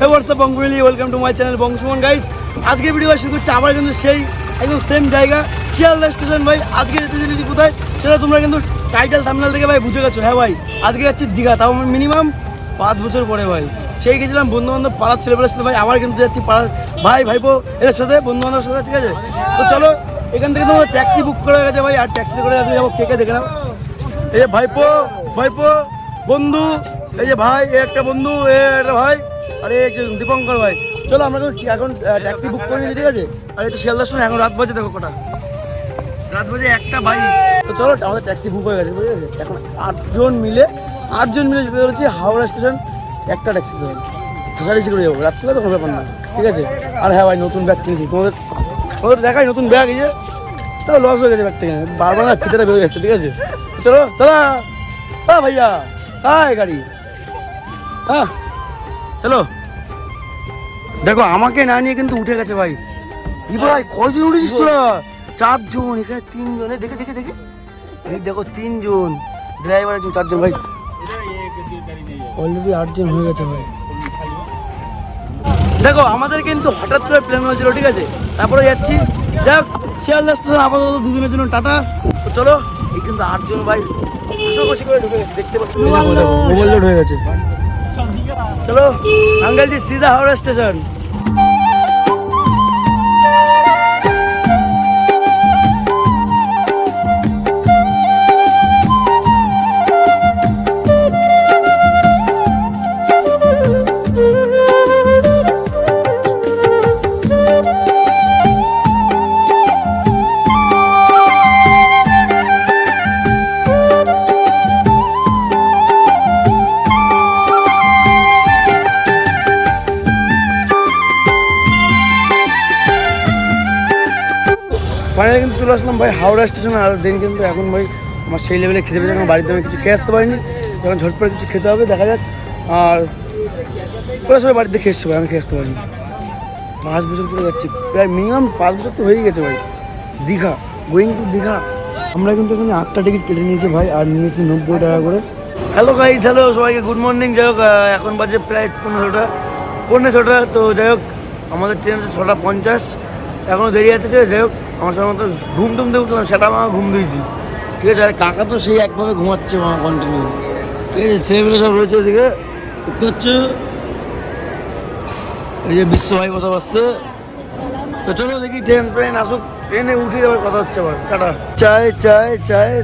Hey what's up Bangabeli welcome to my channel বংশমন guys আজকে video শুরু করছি আবার কিন্তু সেই একদম সেম জায়গা, শিয়ালদা স্টেশন ভাই। আজকে যেতে চলেছি কোথায়? সেটা তোমরা কিন্তু টাইটেল থামনাল থেকে ভাই বুঝে গেছো হ্যাঁ ভাই? আজকে যাচ্ছি দীঘা, তাও মিনিমাম পাঁচ বছর পরে ভাই। সেই গেছিলাম বন্ধু বান্ধব পাড়ার ছেলেপেলের সাথে, ভাই। আবার কিন্তু যাচ্ছি পাড়ার ভাই, ভাইপো এদের সাথে বন্ধু বান্ধবের সাথে, ঠিক আছে? তো চলো, এখান থেকে তোমার ট্যাক্সি বুক করা গেছে ভাই, আর ট্যাক্সি করে আজকে যাব, কে কে দেখে নাও। এই যে ভাইপো ভাইপো, বন্ধু, এই যে ভাই, এ একটা বন্ধু, এ একটা ভাই। আর দীপঙ্কর ভাই। চলো, আমরা এখন ট্যাক্সি বুক করে নিয়েছি ঠিক আছে? আর এটা শিয়ালদার সময় এখন রাত বাজে, দেখো কটা। রাত বাজে একটা বাইশ। তো চলো, আমাদের ট্যাক্সি বুক হয়ে গেছে বুঝে গেছে এখন আটজন মিলে আটজন মিলে যেতে চলেছি হাওড়া স্টেশন, একটা ট্যাক্সি ধরে। ঠাসাঠাসি করে যাব রাত্রে তো কোনো ব্যাপার না, ঠিক আছে? আর হ্যাঁ ভাই, নতুন ব্যাগ কিনেছি। তোমাদের তোমাদের দেখাই, নতুন ব্যাগ এই যে। তাও লস হয়ে গেছে ব্যাগটা কিনে বারবার না ফিতেটা বেরোয় যাচ্ছে, ঠিক আছে? চলো, দাদা! হ্যাঁ ভাইয়া হ্যাঁ গাড়ি। হ্যাঁ চলো। দেখো, আমাকে না নিয়ে কিন্তু উঠে গেছে ভাই। কি ভাই কজন উঠেছিস তোরা? চারজন, এখানে তিনজন। দেখে দেখে দেখে। এই দেখো, তিনজন। ড্রাইভার একজন চারজন, ভাই। অলরেডি আটজন হয়ে গেছে, ভাই। দেখো, আমাদের কিন্তু হঠাৎ করে প্ল্যান হয়েছিল, ঠিক আছে? তারপরে যাচ্ছি। যাক, শিয়ালদা স্টেশন আপাতত দুদিনের জন্য টাটা। চলো, এই কিন্তু আটজন, ভাই। কষাকষি করে ঢুকে গেছে, দেখতে পাচ্ছি। ওভারলোড হয়ে গেছে। চলো अंकल জি সিধা হাওড়া স্টেশন। ফাইনালি কিন্তু চলে আসলাম ভাই, হাওড়া স্টেশন। আর দিন কিন্তু এখন ভাই আমার সেই লেভেলে খেতে পেয়েছে, এখন বাড়িতে আমি কিছু খেয়ে আসতে পারিনি। যখন ঝটপট কিছু খেতে হবে, দেখা যাক। আর ওরা সবাই বাড়িতে খেয়ে এসছে ভাই, আমি খেয়ে আসতে পারিনি। পাঁচ বছর ধরে যাচ্ছি, প্রায় মিনিমাম পাঁচ বছর তো হয়েই গেছে ভাই। Digha going to Digha. আমরা কিন্তু এখানে আটটা টিকিট কেটে নিয়েছি ভাই, আর নিয়েছি নব্বই টাকা করে। হ্যালো গাইজ হ্যালো সবাইকে গুড মর্নিং যাই হোক এখন বাজে প্রায় পনেরোটা পনেরো ছটা। তো যাই হোক, আমাদের ট্রেন ছটা পঞ্চাশ। এখনও দেরি আছে যাই হোক আমার সময় মতো ঘুম টুম দিয়ে উঠলাম, সেটা আমার ঘুম দিয়েছি। ঠিক আছে, আর কাকা তো সেই একভাবে ঘুমাচ্ছে আমার কন্টিনিউ ঠিক আছে ছেলেমেলে সব রয়েছে এদিকে। দেখতে হচ্ছে এই যে বিশ্ব ভাই কথা বাসছে তো চলো দেখি ট্রেন ট্রেন আসুক। ট্রেনে উঠে যাওয়ার কথা হচ্ছে আবার টাটা। চায় চায় চায়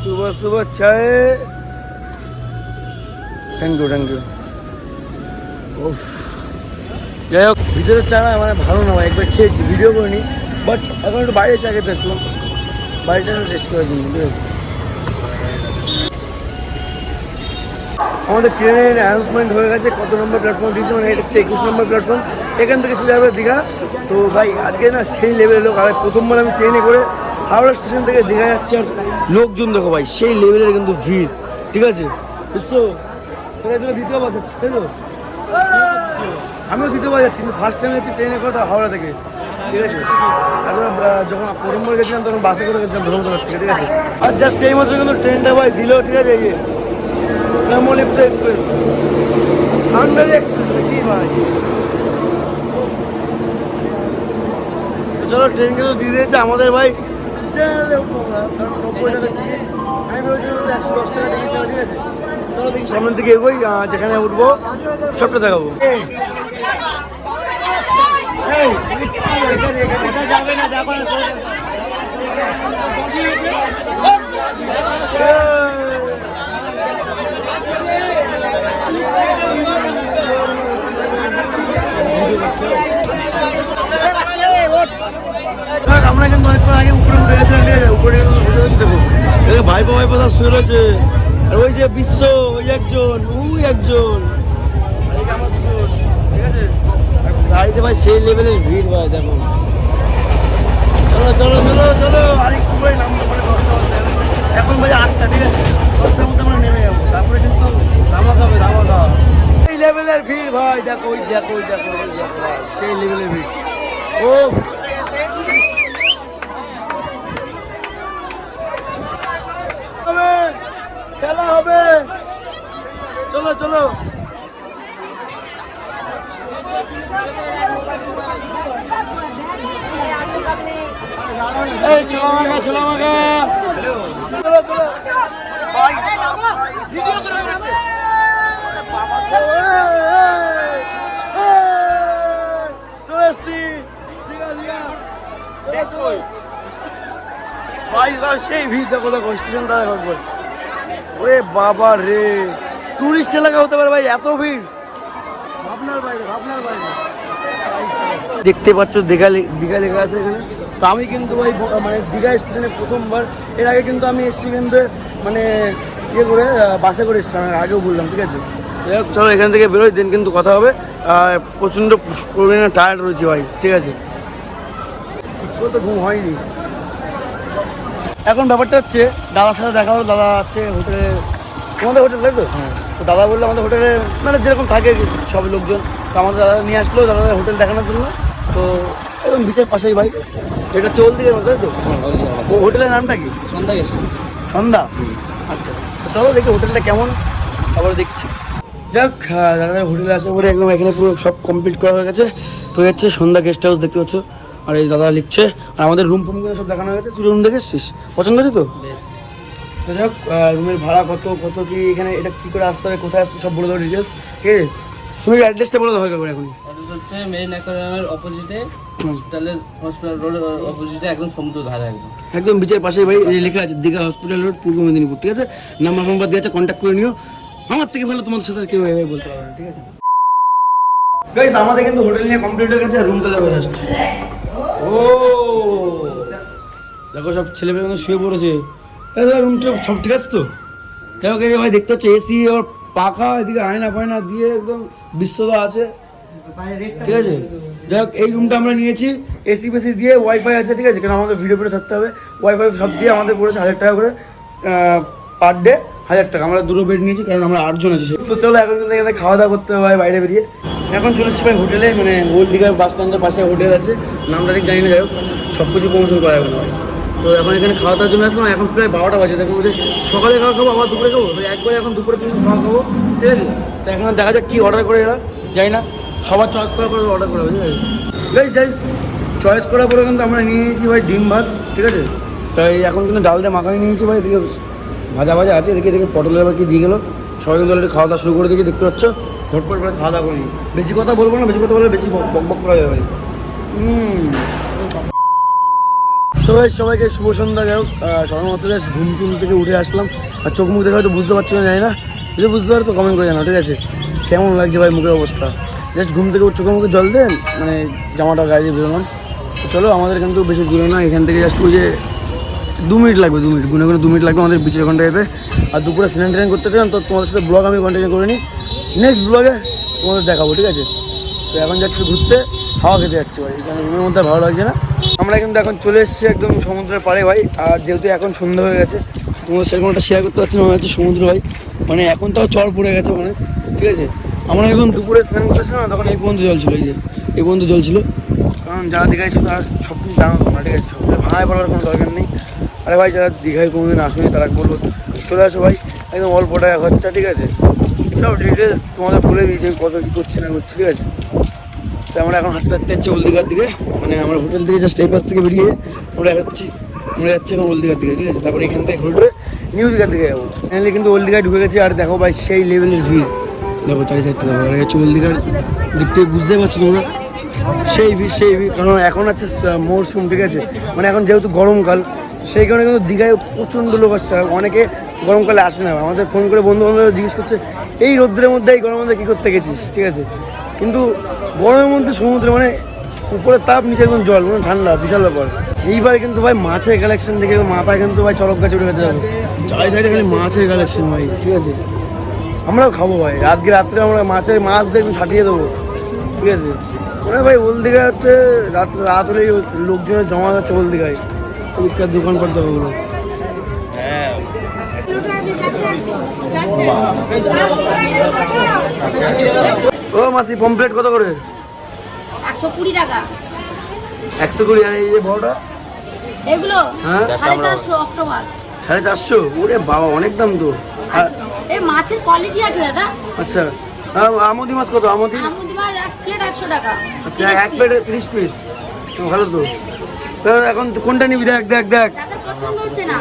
সুবহ সুবহ চায় থ্যাংক ইউ থ্যাংক ইউ যাই হোক ভিতরের চা মানে ভালো না একবার খেয়েছি ভিডিও করিনি বাট এখন একটু বাইরে চা খেতে আসলাম। বাইরেটা টেস্ট করার জন্য ঠিক আমাদের ট্রেনের অ্যানাউন্সমেন্ট হয়ে গেছে, কত নম্বর প্ল্যাটফর্ম দিয়েছে মানে এটা হচ্ছে একুশ নম্বর প্ল্যাটফর্ম এখান থেকে সোজা যাবে দীঘা। তো ভাই, আজকে না সেই লেভেলের লোক, আর প্রথমবার আমি ট্রেনে করে হাওড়া স্টেশন থেকে দীঘা যাচ্ছি, আর লোকজন দেখো ভাই, সেই লেভেলের কিন্তু ভিড়, ঠিক আছে? বুঝছ? তোরা এগুলো দ্বিতীয় বার যাচ্ছিস, তাই তো? আমিও দ্বিতীয়বার যাচ্ছি, কিন্তু ফার্স্ট টাইম যাচ্ছি ট্রেনে করে হাওড়া থেকে। ঠিক আছে। যখন প্রথমবার গেছিলাম তখন বাসে করে গেছিলাম ধর্মতলার থেকে ঠিক আছে? আর জাস্ট এই মাত্র কিন্তু ট্রেনটা ভাই দিল ঠিক আছে এই ব্রহ্মলিপ্ত এক্সপ্রেস হান্ড্রেড এক্সপ্রেস কি ভাই? চলো ট্রেন কিন্তু দিয়ে দিয়েছে আমাদের ভাই। নব্বই টাকা টিকিট আমি ভেবেছিলাম একশো দশ টাকা টিকিট ঠিক আছে। চলো দেখি সামনের দিকে এগোই যেখানে উঠবো সবটা দেখাবো। দেখ, আমরা কিন্তু অনেকক্ষণ আগে উপরে উঠে গেছিলাম উপরে দেখো ভাইপো ভাইপো সব শুয়ে রয়েছে। আর ওই যে বিশ্ব, ওই একজন ওই একজন আর এই যে আমার দুজন, ঠিক আছে? আর গাড়িতে ভাই, সেই লেভেলের ভিড় ভাই, দেখো। চলো চলো চলো চলো। আর একটু করে নামবো মানে দশটা বাজতে হবে। এখন বাজে আটটা, ঠিক আছে? দশটার মধ্যে আমরা নেমে যাব। তারপরে কিন্তু ধামাকা হবে, ধামাকা। সেই লেভেলের ভিড় ভাই, দেখো দেখো, ওই দেখো ওই দেখো সেই লেভেলের ভিড়। ও হবে খেলা হবে চলো চলো এই চলো মাগা চলো মাগা চলো চলো ভাই ভাই সেই ভিড় দেখো দেখো স্টেশনটা। ওরে বাবা রে এলাকা হতে পারে ভাই এত ভিড় দেখতে পাচ্ছ দীঘা দীঘা লেখা আছে এখানে তো আমি কিন্তু ভাই মানে দীঘা স্টেশনে প্রথমবার এর আগে কিন্তু আমি এসেছি কিন্তু মানে ইয়ে করে বাসে করে এসেছি আমি আগেও বললাম, ঠিক আছে যাই হোক, চলো এখান থেকে বেরোই দিন কিন্তু কথা হবে। আর প্রচণ্ড পরিমাণে টায়ার্ড রয়েছে ভাই ঠিক আছে? ঠিক করে তো ঘুম হয়নি। এখন ব্যাপারটা হচ্ছে দাদার সাথে দেখা হলো দাদা আছে হোটেলে। তোমাদের হোটেল তাই তো? তো দাদা বলল আমাদের হোটেলে মানে যেরকম থাকে সব লোকজন। তো আমাদের দাদা নিয়ে আসলো দাদা হোটেল দেখানোর জন্য। তো একদম বিচের পাশেই ভাই। এটা চল দিকে তাই তো? ও হোটেলের নামটা কি? সন্ধ্যা সন্ধ্যা। আচ্ছা চলো দেখি হোটেলটা কেমন তারপরে দেখছি। যাক দাদা হোটেলে আসে পরে একদম এখানে পুরো সব কমপ্লিট করা হয়ে গেছে। তো হচ্ছে সন্ধ্যা গেস্ট হাউস দেখতে পাচ্ছ। আর এই দাদা লিখছে আর আমাদের রুম ফুমগুলো সব দেখানো হয়ে গেছে। তুই রুম দেখেছিস? পছন্দ হয়েছে তো? তো যাক রুমের ভাড়া কত কত কি এখানে এটা কি করে আসতে হবে কোথায় আসতে সব বলে দাও ডিটেলস ঠিক আছে? তুমি অ্যাড্রেসটা বলে দাও হয় করে এখন অ্যাড্রেস হচ্ছে মেরিন অ্যাকোয়ারিয়ামের অপোজিটে হসপিটালের হসপিটাল রোডের অপোজিটে একদম সমুদ্র ধারে একদম। একদম বিচের পাশে ভাই লেখা আছে দীঘা হসপিটাল রোড পূর্ব মেদিনীপুর ঠিক আছে? নাম্বার নাম্বার দিয়ে আছে কন্ট্যাক্ট করে নিও। আমার থেকে ভালো তোমাদের সাথে কেউ এভাবে বলতে পারবে ঠিক আছে? গাইস আমাদের কিন্তু হোটেল নিয়ে কমপ্লিট হয়ে গেছে রুমটা দেখো জাস্ট ও দেখো সব ছেলেমেয়ে কিন্তু শুয়ে পড়েছে। রুমটা সব ঠিক আছে তো? দেখো এই ভাই দেখতে হচ্ছে এসি আর পাখা এদিকে আয়না ফায়না দিয়ে একদম বিশ্বদা আছে। ঠিক আছে? যাই হোক এই রুমটা আমরা নিয়েছি এসি ফেসি দিয়ে ওয়াইফাই আছে ঠিক আছে? কারণ আমাদের ভিডিও ভিডিও থাকতে হবে। ওয়াইফাই সব দিয়ে আমাদের পড়েছে হাজার টাকা করে পার ডে হাজার টাকা। আমরা দুটো বেড নিয়েছি, কারণ আমরা আটজন আছি। তো চলো, এখন কিন্তু এখানে খাওয়া দাওয়া করতে হয় বাইরে বেরিয়ে। এখন চলে এসেছি ভাই হোটেলে মানে ওল্ড দীঘার বাস স্ট্যান্ডের পাশে হোটেল আছে। নামটা ঠিক জানি না, যাই হোক সব কিছু প্রমোশন করা যাবে তো এখন এখানে খাওয়া দাওয়ার জন্য আসলাম এখন প্রায় বারোটা বাজে। দেখো সকালে খাওয়া খাব, আবার দুপুরে খাব। তো একবারে এখন দুপুরে তুমি খাওয়া খাব, ঠিক আছে? তো এখন দেখা যাক কী অর্ডার করে এরা যাই না। সবার চয়েস করার পরে অর্ডার করা হবে গাইস গাইস চয়েস করার পরে কিন্তু আমরা নিয়ে নিয়েছি ভাই ডিম ভাত, ঠিক আছে? তাই এখন কিন্তু ডাল দিয়ে মাখানি নিয়েছি ভাই, এদিকে ভাজা ভাজা আছে এদিকে এদিকে পটলের আবার কি দিয়ে গেলো। সবাই কিন্তু অলরেডি খাওয়া দাওয়া শুরু করে দিয়েছি, দেখতে পাচ্ছ? ঝটপট করে খাওয়া দাওয়া করি। বেশি কথা বলব না, বেশি কথা বললে বেশি বক বক করা যাবে। সবাই সবাইকে শুভ সন্ধ্যা, যাই হোক সবাই মাত্র জাস্ট ঘুম টুম থেকে উঠে আসলাম। আর চোখ মুখ দেখে হয়তো বুঝতে পারছি না জানি না। যদি বুঝতে পারো তো কমেন্ট করে জানাও, ঠিক আছে? কেমন লাগছে ভাই মুখের অবস্থা? জাস্ট ঘুম থেকে চোখে মুখে জল দেন মানে জামাটা গায়ে দিয়ে বেরোলাম চলো, আমাদের কিন্তু বেশি দূরে না, এখান থেকে জাস্ট ওই যে দু মিনিট লাগবে, দু মিনিট। গুনে গুনে দু মিনিট লাগবে আমাদের বিচের ওখানটা যেতে আর দুপুরে স্নান ট্রেন করতে চান, তো তোমাদের সাথে ব্লগ আমি কন্টিনিউ করে নিই। নেক্সট ব্লগে তোমাদের দেখাবো, ঠিক আছে? তো এখন যাচ্ছি ঘুরতে, হাওয়া খেতে যাচ্ছি ভাই। কারণ রুমের মধ্যে ভালো লাগছে না। আমরা কিন্তু এখন চলে এসেছি একদম সমুদ্রের পাড়ে ভাই। আর যেহেতু এখন সন্ধ্যা হয়ে গেছে, তোমাদের সেরকম একটা শেয়ার করতে পারছি না হচ্ছে সমুদ্র ভাই। মানে এখন তাও চর পড়ে গেছে মানে ঠিক আছে? আমরা এখন দুপুরে স্নান করতেছিলাম না, তখন এই পর্যন্ত জল ছিল, এই যে, এই পর্যন্ত জল ছিল। কারণ যারা ছিল তারা সব কিছু জানো তোমরা, ঠিক আছে? সমুদ্রে ভাঙায় পড়ার কোনো দরকার নেই। আরে ভাই, যারা দীঘায় কোনোদিন আসেনি, তারা বলব, চলে আসো ভাই, একদম অল্প টাকা খরচা, ঠিক আছে? সব ডিটেলস তোমাদের বলে দিয়েছি কত কী করছে না করছি, ঠিক আছে? তো আমরা এখন হাঁটতে হাঁটতে যাচ্ছি ওলদিঘার দিকে। মানে আমরা হোটেল থেকে জাস্ট এই পাশ থেকে বেরিয়ে আমরা যাচ্ছি আমরা যাচ্ছি এখন ওলদিঘার দিকে, ঠিক আছে? তারপরে এখান থেকে ঘুরে নিউ দিঘার দিকে যাব। ফাইনালি কিন্তু ওলদিঘায় ঢুকে গেছি, আর দেখো ভাই, সেই লেভেলের ভিড় দেখো, চারি সাইডটা দেখো ওলদিঘার থেকে বুঝতে পারছ তোমরা। সেই ভিড় সেই ভিড় কারণ এখন হচ্ছে মরশুম ঠিক আছে? মানে এখন যেহেতু গরমকাল, সেই কারণে কিন্তু দীঘায় প্রচণ্ড লোক আসছে। অনেকে গরমকালে আসে না। আমাদের ফোন করে বন্ধু বান্ধব জিজ্ঞেস করছে, এই রোদ্রের মধ্যে, এই গরমের মধ্যে কী করতে গেছিস? ঠিক আছে? কিন্তু গরমের মধ্যে সমুদ্রে মানে উপরে তাপ, নিচে একদম জল মানে ঠান্ডা, বিশাল ব্যাপার। এইবার কিন্তু ভাই মাছের কালেকশন দেখে মাথায় কিন্তু ভাই চরক গাছ উঠে গেছে চারি সাইডে খালি মাছের কালেকশন ভাই, ঠিক আছে? আমরাও খাব ভাই। আজকে রাত্রে আমরা মাছের মাছ দেখুন ছাটিয়ে দেবো, ঠিক আছে? মানে ভাই ওল দিঘা হচ্ছে রাত রাত হলেই লোকজনের জমা যাচ্ছে ওল দিঘায় পরিষ্কার দোকান করতে হবে ওগুলো। ও মাসি পমপ্লেট কত করে? একশো কুড়ি টাকা। একশো কুড়ি আর এই যে বড়টা? এগুলো? হ্যাঁ? সাড়ে চারশো অক্টোবর সাড়ে চারশো? ওরে বাবা অনেক দাম তো। এই মাছের কোয়ালিটি আছে দাদা। আচ্ছা। আমদি মাছ কত? আমদি আমুদি মাছ এক প্লেট একশো টাকা। আচ্ছা এক প্লেটে তিরিশ পিস ভালো তো। এখন কোনটা নিবি? দেখ দেখ দেখ। দাদার পছন্দ হচ্ছে না।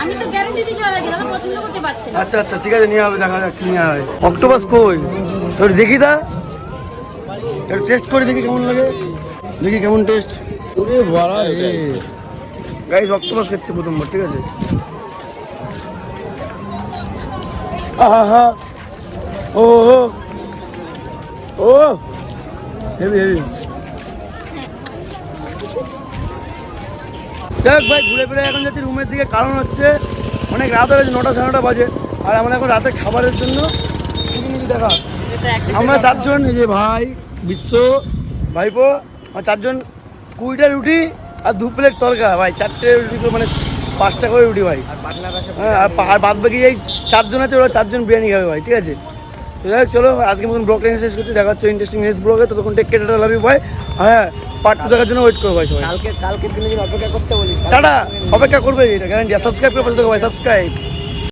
আমি তো গ্যারান্টি দিচ্ছি দাদাকে দাদা পছন্দ করতে পারছে না। আচ্ছা আচ্ছা ঠিক আছে নিয়ে হবে দেখা যাক কি নেওয়া হয় অক্টোপাস কই? তোর দেখি দা একটু টেস্ট করে দেখি কেমন লাগে। দেখি কেমন টেস্ট ওরে বাড়া রে। গাইস অক্টোপাস খাচ্ছে প্রথমবার ঠিক আছে? আহা হা ও ও। হেভি হেভি দেখ ভাই ঘুরে ফিরে এখন যাচ্ছি রুমের দিকে। কারণ হচ্ছে অনেক রাত হয়ে গেছে নটা সাড়ে নটা বাজে। আর আমরা এখন রাতের খাবারের জন্য দেখা। আমরা চারজন এই যে ভাই বিশ্ব ভাইপো আমার চারজন কুড়িটা রুটি আর দু প্লেট তরকা। ভাই চারটে রুটি মানে পাঁচটা করে রুটি ভাই। হ্যাঁ আর আর বাদ বাকি এই চারজন আছে ওরা চারজন বিরিয়ানি খাবে ভাই ঠিক আছে? তো যাই চলো আজকে মতন ব্লগটা শেষ করছি। দেখা হচ্ছে ইন্টারেস্টিং নেক্সট ব্লগে ততক্ষণ টেক কেটে লাভ ভাই হ্যাঁ পার্ট টু দেখার জন্য ওয়েট করো ভাই সবাই। কালকে কালকে দিনে দিন অপেক্ষা করতে বলিস। টাটা! অপেক্ষা করবে এটা গ্যারান্টি সাবস্ক্রাইব করে পাশে ভাই সাবস্ক্রাইব